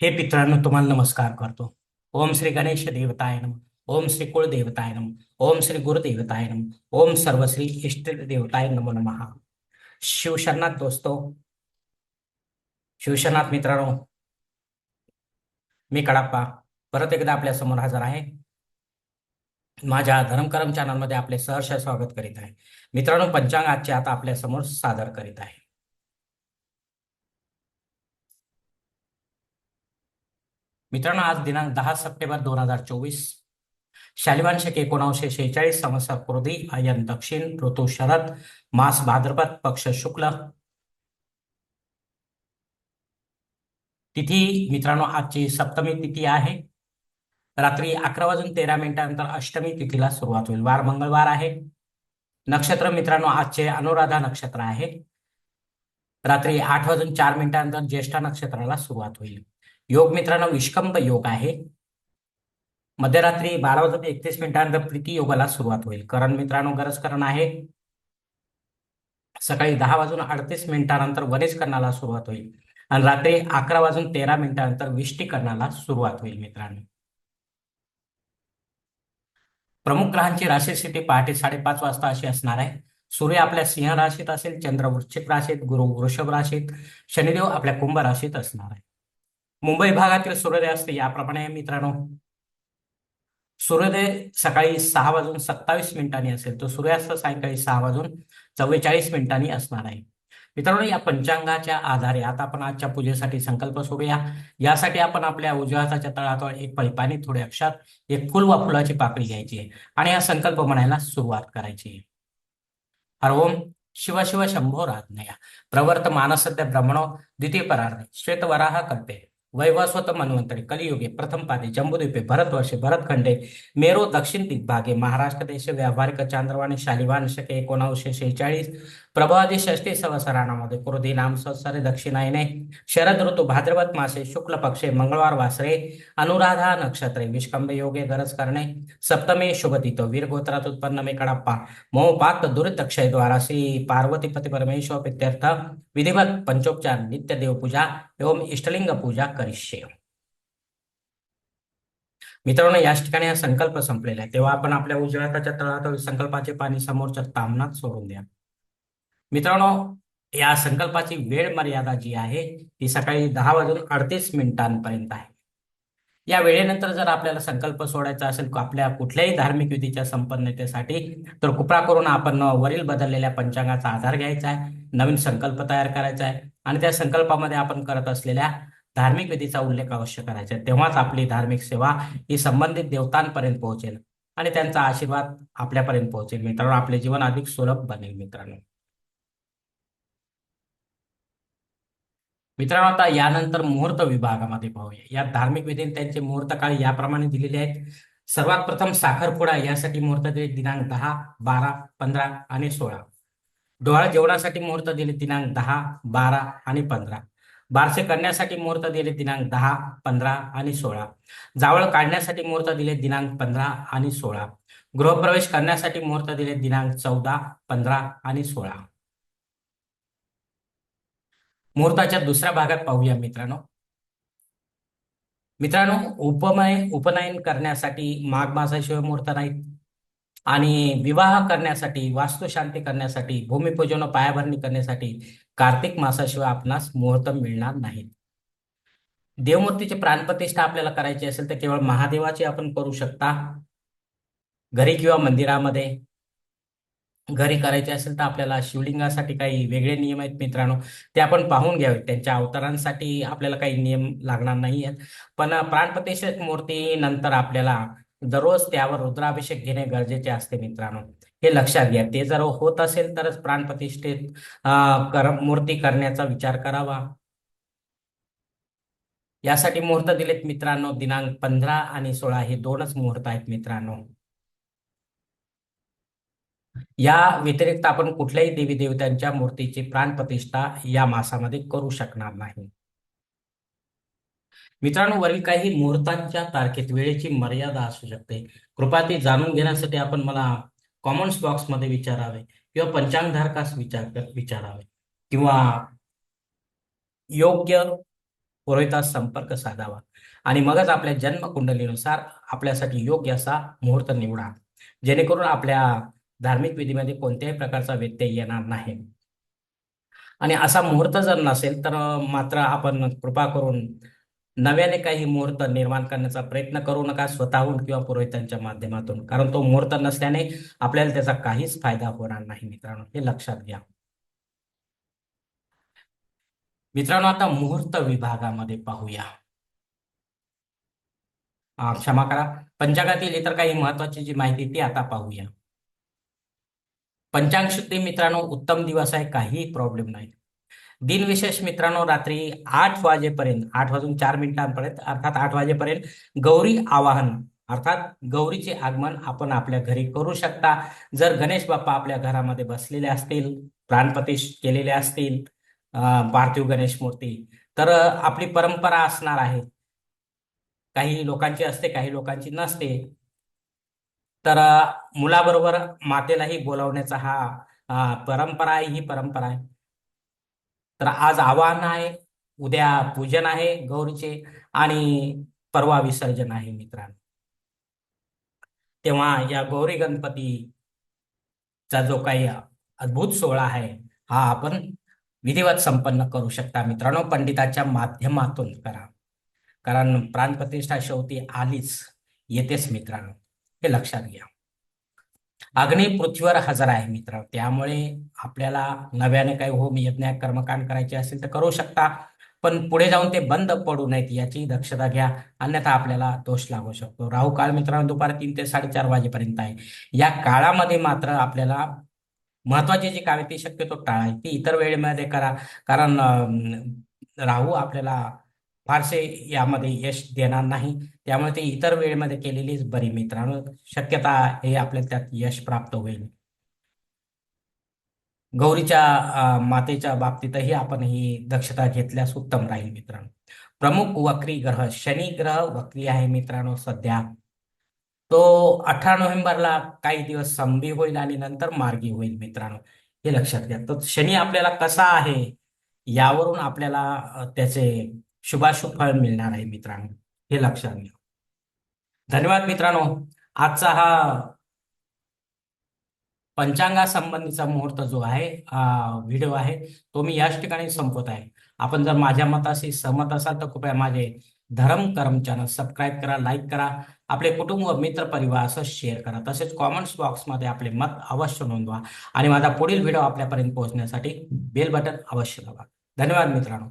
हे पितरांनो तुम्हाला नमस्कार करतो. ओम श्री गणेश देवताय नम. ओम श्री कुळ देवताय नम. ओम श्री गुरुदेवताय नम. ओम सर्वश्री इष्ट देवताय नमो नमः. शिवशरणात दोस्तो. शिवशरणात मित्रांनो मी कडाप्पा. परत एकदा आपल्यासमोर हजर आहे. माझ्या धर्मकरम चॅनलमध्ये आपले सहर्ष स्वागत करीत आहे. मित्रांनो पंचांग आजचे आता आपल्यासमोर सादर करीत आहे. मित्रांनो आज दिनांक दहा सप्टेंबर दोन हजार चोवीस. शालिवांशक शके शेहेचाळीस संवत्सर क्रोधी अयन दक्षिण ऋतू शरद मास भाद्रपद पक्ष शुक्ल. तिथी मित्रांनो आजची सप्तमी तिथी आहे. रात्री अकरा वाजून तेरा मिनिटानंतर अष्टमी तिथीला सुरुवात होईल. वार मंगळवार आहे. नक्षत्र मित्रांनो आजचे अनुराधा नक्षत्र आहे. रात्री आठ वाजून चार मिनिटानंतर ज्येष्ठा नक्षत्राला सुरुवात होईल. योग मित्रांनो विष्कंभ योग आहे. मध्यरात्री बारा वाजून एकतीस मिनिटानंतर प्रीती योगाला सुरुवात होईल. करण मित्रांनो गरज करण आहे. सकाळी दहा वाजून अडतीस मिनिटानंतर वरिष्ठ करणाला सुरुवात होईल. आणि रात्री अकरा वाजून तेरा मिनिटानंतर विष्टीकरणाला सुरुवात होईल मित्रांनो. प्रमुख ग्रहांची राशी स्थिती पहाटे साडेपाच वाजता अशी असणार आहे. सूर्य आपल्या सिंह राशीत असेल चंद्र वृश्चिक राशीत गुरु वृषभ राशीत शनिदेव आपल्या कुंभ राशीत असणार आहे. मुंबई भागातील सूर्योदय असते याप्रमाणे मित्रांनो. सूर्योदय सकाळी सहा वाजून सत्तावीस मिनिटांनी असेल. तर सूर्यास्त सायंकाळी सहा वाजून चव्वेचाळीस मिनिटांनी असणार आहे. मित्रांनो या पंचांगाच्या आधारे आता आपण आजच्या पूजेसाठी संकल्प सोडूया. यासाठी आपण आपल्या उजव्या हाताच्या तळातळ एक पळी थोडे अक्षात एक फुल वा फुलाची पाकळी घ्यायची आहे आणि हा संकल्प म्हणायला सुरुवात करायची आहे. हर ओम शिव शिव शंभो राज्ञया प्रवर्त मानसद्य ब्रह्मणो द्वितीय परार्धे श्वेतवराह कल्पे. वैवस्वत मन्वंतरी कलियुगे प्रथम पादे जम्बुद्वीपे भरतवर्षे भरतखंडे मेरो दक्षिण दिग्भागे महाराष्ट्र देश व्यावहारिक चांद्रवाणी शालिवान शके एकोणावीसशे शेहेचाळीस प्रभादी षष्टी संवत्सराणामध्ये कुरुदी नाम संसारे दक्षिणायने शरद ऋतू भाद्रपद मासे शुक्ल पक्षे मंगळवार वासरे अनुराधा नक्षत्रे विष्कंभ योगे गरज करणे सप्तमे शुभतित वीरगोत्रात उत्पन्न मे कडाप्पा मोहपात दुरितक्षय द्वारा श्री पार्वतीपती परमेश्वर पित्यर्थ विधिवत पंचोपचार नित्य देवपूजा एवं इष्टलिंग पूजा परिचय मित्रांनो याच ठिकाणी हा संकल्प संपलेला आहे. तेव्हा आपण आपल्या उजव्या हाताच्या तळात संकल्पाचे पाणी समोरच्या तामनात सोडून द्या. मित्रांनो या संकल्पाची वेळ मर्यादा जी आहे ती सकाळी दहा वाजून अडतीस मिनिटांपर्यंत आहे. या वेळेनंतर जर आपल्याला संकल्प सोडायचा असेल आपल्या कुठल्याही धार्मिक विधीच्या संपन्नतेसाठी तर कृपा करून आपण वरील बदललेल्या पंचांगाचा आधार घ्यायचा आहे नवीन संकल्प तयार करायचा आहे आणि त्या संकल्पामध्ये आपण करत असलेल्या धार्मिक विधीचा उल्लेख अवश्य करायचा तेव्हाच आपली धार्मिक सेवा ही संबंधित देवतांपर्यंत पोहोचेल आणि त्यांचा आशीर्वाद आपल्यापर्यंत पोहोचेल. मित्रांनो आपले जीवन अधिक सुलभ बनेल मित्रांनो. मित्रांनो आता यानंतर मुहूर्त विभागामध्ये पाहूया. या धार्मिक विधीने त्यांचे मुहूर्त काळ याप्रमाणे दिलेले आहेत. सर्वात प्रथम साखरपुडा यासाठी मुहूर्त दिले दिनांक दहा बारा पंधरा आणि सोळा. डोळा जेवणासाठी मुहूर्त दिले दिनांक दहा बारा आणि पंधरा. बारसे करण्यासाठी मुहूर्त दिले दिनांक दहा पंधरा आणि सोळा. जावळ काढण्यासाठी मुहूर्त दिले दिनांक पंधरा आणि सोळा. गृहप्रवेश करण्यासाठी मुहूर्त दिले दिनांक चौदा पंधरा आणि सोळा. मुहूर्ताच्या दुसऱ्या भागात पाहूया मित्रांनो. मित्रांनो उपमय उपनयन करण्यासाठी माघ मासाशिवाय मुहूर्त नाहीत. आणि विवाह करण्यासाठी वास्तुशांती करण्यासाठी भूमिपूजन पायाभरणी करण्यासाठी कार्तिक मासाशिवाय आपणास मुहूर्त मिळणार नाहीत. देवमूर्तीची प्राणप्रतिष्ठा आपल्याला करायची असेल तर केवळ महादेवाची आपण करू शकता. घरी किंवा मंदिरामध्ये घरी करायचे असेल तर आपल्याला शिवलिंगासाठी काही वेगळे नियम आहेत मित्रांनो. ते आपण पाहून घ्यावेत. त्यांच्या अवतारांसाठी आपल्याला काही नियम लागणार नाही आहेत पण प्राणप्रतिष्ठित मूर्ती नंतर आपल्याला दररोज त्यावर रुद्राभिषेक घेणे गरजेचे असते मित्रांनो. हे लक्षात घ्या. ते जर होत असेल तरच प्राणप्रतिष्ठित कर मूर्ती करण्याचा विचार करावा. यासाठी मुहूर्त दिलेत मित्रांनो. दिनांक पंधरा आणि सोळा हे दोनच मुहूर्त आहेत मित्रांनो. या व्यतिरिक्त आपण कुठल्याही देवी देवतांच्या मूर्तीची प्राणप्रतिष्ठा या मासामध्ये करू शकणार नाही. मित्रांनो वरील काही मुहूर्तांच्या तारखेत वेळेची मर्यादा असू शकते. कृपया ती जाणून घेण्यासाठी आपण मला कॉमेंट्स बॉक्समध्ये विचारावे किंवा पंचांगधारकास विचार विचारावे किंवा योग्य पुरोहितास संपर्क साधावा. आणि मगच आपल्या जन्मकुंडलीनुसार आपल्यासाठी योग्य असा मुहूर्त निवडा. जेणेकरून आपल्या धार्मिक विधीमध्ये कोणत्याही प्रकारचा व्यत्यय येणार नाही. आणि असा मुहूर्त जर नसेल तर मात्र आपण कृपा करून नव्याने काही मुहूर्त निर्माण करण्याचा प्रयत्न करू नका स्वतःहून किंवा पुरोहितांच्या माध्यमातून. कारण तो मुहूर्त नसल्याने आपल्याला त्याचा काहीच फायदा होणार नाही मित्रांनो. हे लक्षात घ्या. मित्रांनो आता मुहूर्त विभागामध्ये पाहूया. क्षमा करा. पंचांगातील इतर काही महत्वाची जी माहिती ती आता पाहूया. पंचांग शुद्धी मित्रांनो उत्तम दिवस आहे काही प्रॉब्लेम नाही. दिनविशेष मित्रांनो रात्री आठ वाजेपर्यंत आठ वाजून चार मिनिटांपर्यंत अर्थात आठ वाजेपर्यंत गौरी आवाहन अर्थात गौरीचे आगमन आपण आपल्या घरी करू शकता. जर गणेश बाप्पा आपल्या घरामध्ये बसलेले असतील प्राणप्रतिष्ठ केलेले असतील पार्थिव गणेश मूर्ती तर आपली परंपरा असणार आहे. काही लोकांची असते काही लोकांची नसते. तर मुलाबरोबर मातेलाही बोलावण्याचा हा परंपरा आहे ही परंपरा आहे. तर आज आवाहन आहे उद्या पूजन आहे गौरीचे आणि परवा विसर्जन आहे मित्रांनो. तेव्हा या गौरी गणपतीचा जो काही अद्भुत सोहळा आहे हा आपण विधिवत संपन्न करू शकता मित्रांनो. पंडिताच्या माध्यमातून करा. कारण प्राणप्रतिष्ठा शेवटी आलीच येतेच मित्रांनो. हे लक्षात घ्या. अग्नी पृथ्वीवर हजर आहे मित्र. त्यामुळे आपल्याला नव्याने काही होम यज्ञ कर्मकांड करायचे असेल तर करू शकता. पण पुढे जाऊन ते बंद पडू नयेत याची दक्षता घ्या. अन्यथा आपल्याला दोष लागू शकतो. राहू काळ मित्रांनो दुपार तीन ते साडेचार वाजेपर्यंत आहे. या काळामध्ये मात्र आपल्याला महत्वाची जी कामे ती शक्यतो टाळायची ती इतर वेळेमध्ये करा. कारण राहू आपल्याला फारसे यामध्ये यश देणार नाही. त्यामुळे ते इतर वेळेमध्ये केलेलीच बरी मित्रांनो. शक्यता हे आपल्याला त्यात यश प्राप्त होईल. गौरीच्या मातेच्या बाबतीतही आपण ही दक्षता घेतल्यास उत्तम राहील मित्रांनो. प्रमुख वक्री ग्रह शनी ग्रह वक्री आहे मित्रांनो सध्या. तो अठरा नोव्हेंबरला काही दिवस संभी होईल आणि नंतर मार्गी होईल मित्रांनो. हे लक्षात घ्या. तर शनी आपल्याला कसा आहे यावरून आपल्याला त्याचे शुभाशुभ फळ मिळणार आहे मित्रांनो. हे लक्षात घ्या. धन्यवाद मित्रांनो. आजचा हा पंचांगासंबंधीचा मुहूर्त जो आहे व्हिडिओ आहे तो मी याच ठिकाणी संपवत आहे. आपण जर माझ्या मताशी सहमत असाल तर कृपया माझे धर्म कर्म चॅनल सबस्क्राईब करा लाईक करा. आपले कुटुंब मित्र परिवार असं शेअर करा. तसेच कॉमेंट्स बॉक्समध्ये आपले मत अवश्य नोंदवा. आणि माझा पुढील व्हिडिओ आपल्यापर्यंत पोहोचण्यासाठी बेल बटन अवश्य दाबा. धन्यवाद मित्रांनो.